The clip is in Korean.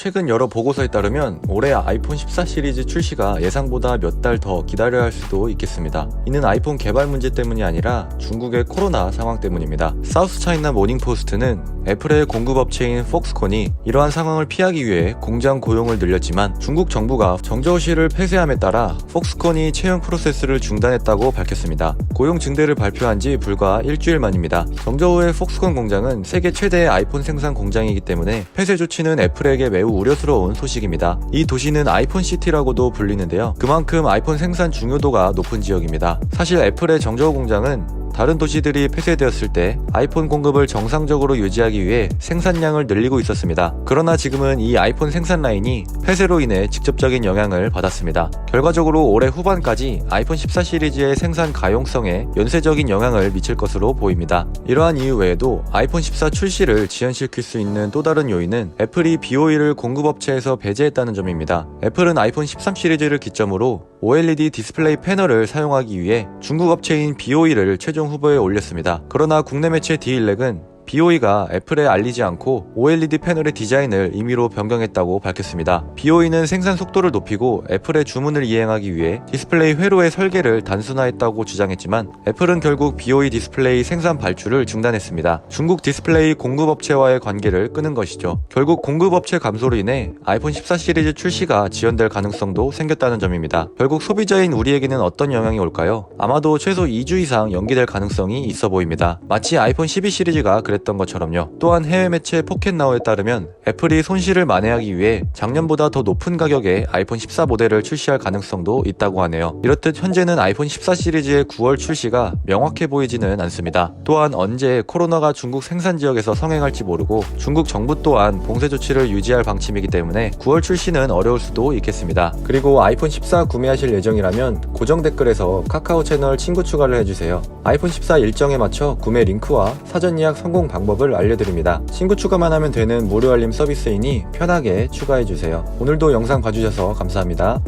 최근 여러 보고서에 따르면 올해 아이폰 14 시리즈 출시가 예상보다 몇 달 더 기다려야 할 수도 있겠습니다. 이는 아이폰 개발 문제 때문이 아니라 중국의 코로나 상황 때문입니다. 사우스 차이나 모닝포스트는 애플의 공급업체인 폭스콘이 이러한 상황을 피하기 위해 공장 고용을 늘렸지만 중국 정부가 정저우시를 폐쇄함에 따라 폭스콘이 채용 프로세스를 중단했다고 밝혔습니다. 고용 증대를 발표한 지 불과 일주일 만입니다. 정저우의 폭스콘 공장은 세계 최대의 아이폰 생산 공장이기 때문에 폐쇄 조치는 애플에게 매우 우려스러운 소식입니다. 이 도시는 아이폰 시티라고도 불리는데요. 그만큼 아이폰 생산 중요도가 높은 지역입니다. 사실 애플의 정저우 공장은 다른 도시들이 폐쇄되었을 때 아이폰 공급을 정상적으로 유지하기 위해 생산량을 늘리고 있었습니다. 그러나 지금은 이 아이폰 생산 라인이 폐쇄로 인해 직접적인 영향을 받았습니다. 결과적으로 올해 후반까지 아이폰 14 시리즈의 생산 가용성에 연쇄적인 영향을 미칠 것으로 보입니다. 이러한 이유 외에도 아이폰 14 출시를 지연시킬 수 있는 또 다른 요인은 애플이 BOE를 공급업체에서 배제했다는 점입니다. 애플은 아이폰 13 시리즈를 기점으로 OLED 디스플레이 패널을 사용하기 위해 중국 업체인 BOE를 최종 후보에 올렸습니다. 그러나 국내 매체 디일렉은 BOE가 애플에 알리지 않고 OLED 패널의 디자인을 임의로 변경했다고 밝혔습니다. BOE는 생산 속도를 높이고 애플의 주문을 이행하기 위해 디스플레이 회로의 설계를 단순화했다고 주장했지만 애플은 결국 BOE 디스플레이 생산 발주를 중단했습니다. 중국 디스플레이 공급업체와의 관계를 끊은 것이죠. 결국 공급업체 감소로 인해 아이폰 14 시리즈 출시가 지연될 가능성도 생겼다는 점입니다. 결국 소비자인 우리에게는 어떤 영향이 올까요? 아마도 최소 2주 이상 연기될 가능성이 있어 보입니다. 마치 아이폰 12 시리즈가 그랬 던 것처럼요. 또한 해외 매체 포켓나우에 따르면 애플이 손실을 만회하기 위해 작년보다 더 높은 가격에 아이폰 14 모델을 출시할 가능성도 있다고 하네요. 이렇듯 현재는 아이폰 14 시리즈의 9월 출시가 명확해 보이지는 않습니다. 또한 언제 코로나가 중국 생산 지역에서 성행할지 모르고 중국 정부 또한 봉쇄 조치를 유지할 방침이기 때문에 9월 출시는 어려울 수도 있겠습니다. 그리고 아이폰 14 구매하실 예정이라면 고정 댓글에서 카카오 채널 친구 추가를 해주세요. 아이폰 14 일정에 맞춰 구매 링크와 사전 예약 성공 방법을 알려드립니다. 친구 추가만 하면 되는 무료 알림 서비스이니 편하게 추가해주세요. 오늘도 영상 봐주셔서 감사합니다.